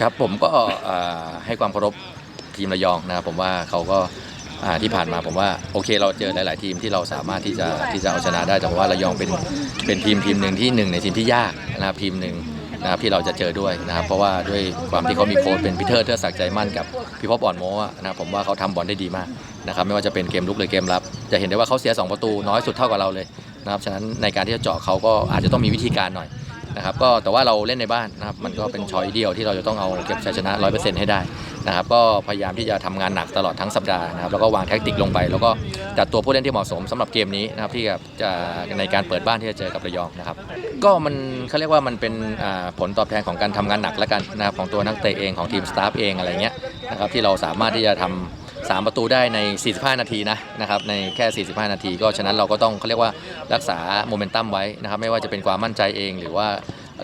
ครับผมก็ให้ความเคารพทีมระยองนะครับผมว่าเขาก็ที่ผ่านมาผมว่าโอเคเราเจอหลาย ๆ ทีมที่เราสามารถที่จะที่จะเอาชนะได้แต่ว่าระยองเป็นเป็นทีมทีมหนึ่งที่หนึ่งในทีมที่ยากนะครับทีมหนึ่งนะครับที่เราจะเจอด้วยนะครับเพราะว่าด้วยความที่เขามีโค้ชเป็นพีเตอร์เทอร์ศักดิ์ใจมั่นกับพี่พบอ่อนโมะนะครับผมว่าเขาทำบอลได้ดีมากนะครับไม่ว่าจะเป็นเกมลุกหรือเกมรับ จะเห็นได้ว่าเขาเสียสองประตูน้อยสุดเท่ากับเราเลยนะครับฉะนั้นในการที่จะเจาะเขาก็อาจจะต้องมีวิธีการหน่อย นะครับก็แต่ว่าเราเล่นในบ้านนะครับมันก็เป็นช้อยเดียวที่เราจะต้องเอาเก็บชัยชนะ 100%ให้ได้นะครับก็พยายามที่จะทำงานหนักตลอดทั้งสัปดาห์นะครับแล้วก็วางแท็กติกลงไป แล้วก็จัดตัวผู้เล่นที่เหมาะสมสำหรับเกมนี้นะครับที่จะในการเปิดบ้านที่จะเจอกับระยองนะครับ ก็มันเขาเรียกว่ามันเป็นอ่าผลตอบแทนของการทำงานหนักแล้วกันนะครับของตัวนักเตะเองของทีมสตาฟเองอะไรเงี้ยนะครับที่เราสามารถที่จะทำ สามประตูได้ใน 45 นาทีนะนะครับในแค่ 45 นาที ก็ฉะนั้นเราก็ต้องเขาเรียกว่ารักษาโมเมนตัมไว้นะครับไม่ว่าจะเป็นความมั่นใจเองหรือว่า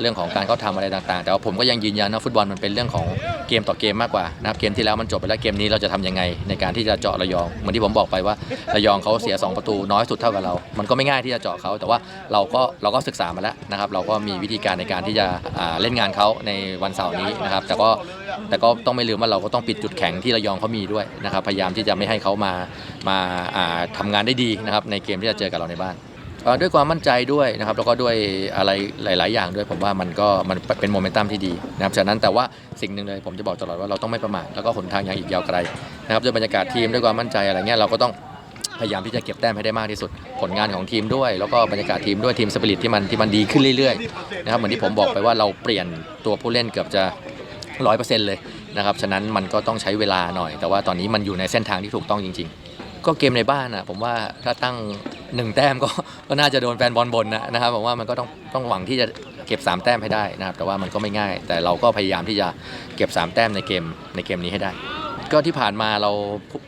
เรื่องของการเข้าทำอะไรต่างๆ แต่ว่าผมก็ยังยืนยันนะฟุตบอลมันเป็นเรื่องของเกมต่อเกมมากกว่านะครับเกมที่แล้วมันจบไปแล้วเกมนี้เราจะทำยังไง ในการที่จะเจาะระยอง เหมือนที่ผมบอกไปว่าระยองเขาเสีย 2 ประตูน้อยสุดเท่ากับเรา มันก็ไม่ง่ายที่จะเจาะเขาแต่ว่าเราก็เราก็ศึกษามาแล้วนะครับเราก็มีวิธีการในการที่จะเล่นงานเขาในวันเสาร์นี้นะครับแต่ก็ แต่ก็ต้องไม่ลืมว่าเราก็ต้องปิดจุดแข็งที่ระยองเขามีด้วยนะครับพยายามที่จะไม่ให้เขามามาาทำงานได้ดีนะครับในเกมที่จะเจอกับเราในบ้านด้วยความมั่นใจด้วยนะครับแล้วก็ด้วยอะไรหลาย ๆ อย่างด้วยผมว่ามันก็มันเป็นโมเมนตัมที่ดีนะครับฉะนั้นแต่ว่าสิ่งหนึ่งเลยผมจะบอกตลอดว่าเราต้องไม่ประมาทแล้วก็หนทางยังอีกยาวไกลนะครับด้วยบรรยากาศทีมด้วยความมั่นใจอะไรเงี้ยเราก็ต้องพยายามที่จะเก็บแต้มให้ได้มากที่สุด ผลงานของทีมด้วย แล้วก็บรรยากาศทีมด้วยทีมสปิริตที่มันที่มันดีขึ้นเรื่อยๆนะครับเหมือนที่ผมบอกไปว่าเราเปลี่ยนตัวผู้เล่นเกือบจะ ร้อยเปอร์เซ็นต์เลยนะครับ ฉะนั้นมันก็ต้องใช้เวลาหน่อย แต่ว่าตอนนี้มันอยู่ในเส้นทางที่ถูกต้องจริง ๆ ก็เกมในบ้านอะผมว่าถ้าตั้งหนึ่งแต้มก็ก็น่าจะโดนแฟนบอลบนนะนะครับผมว่ามันก็ต้องต้องหวังที่จะเก็บ 3 แต้มให้ได้นะครับ แต่ว่ามันก็ไม่ง่าย แต่เราก็พยายามที่จะเก็บ 3 แต้มในเกมในเกมนี้ให้ได้ ก็ที่ผ่านมาเรา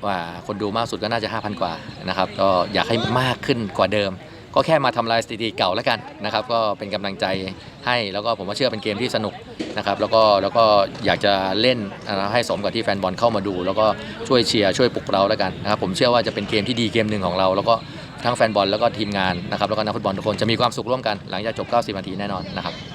อ่าคนดูมากสุดก็น่าจะ 5,000 กว่านะครับ ก็อยากให้มากขึ้นกว่าเดิม ก็แค่มาทำลายสถิติเก่าแล้วกันนะครับ ก็เป็นกำลังใจให้แล้วก็ผมว่าเชื่อเป็นเกมที่สนุกนะครับ แล้วก็แล้วก็อยากจะเล่นนะให้สมกับที่แฟนบอลเข้ามาดู แล้วก็ช่วยเชียร์ช่วยปลุกเราแล้วกันนะครับผมเชื่อว่าจะเป็นเกมที่ดีเกมหนึ่งของเรา แล้วก็ทั้งแฟนบอลแล้วก็ทีมงานนะครับแล้วก็นักฟุตบอลทุกคนจะมีความสุขร่วมกันหลังจากจบ 90 นาทีแน่นอนนะครับ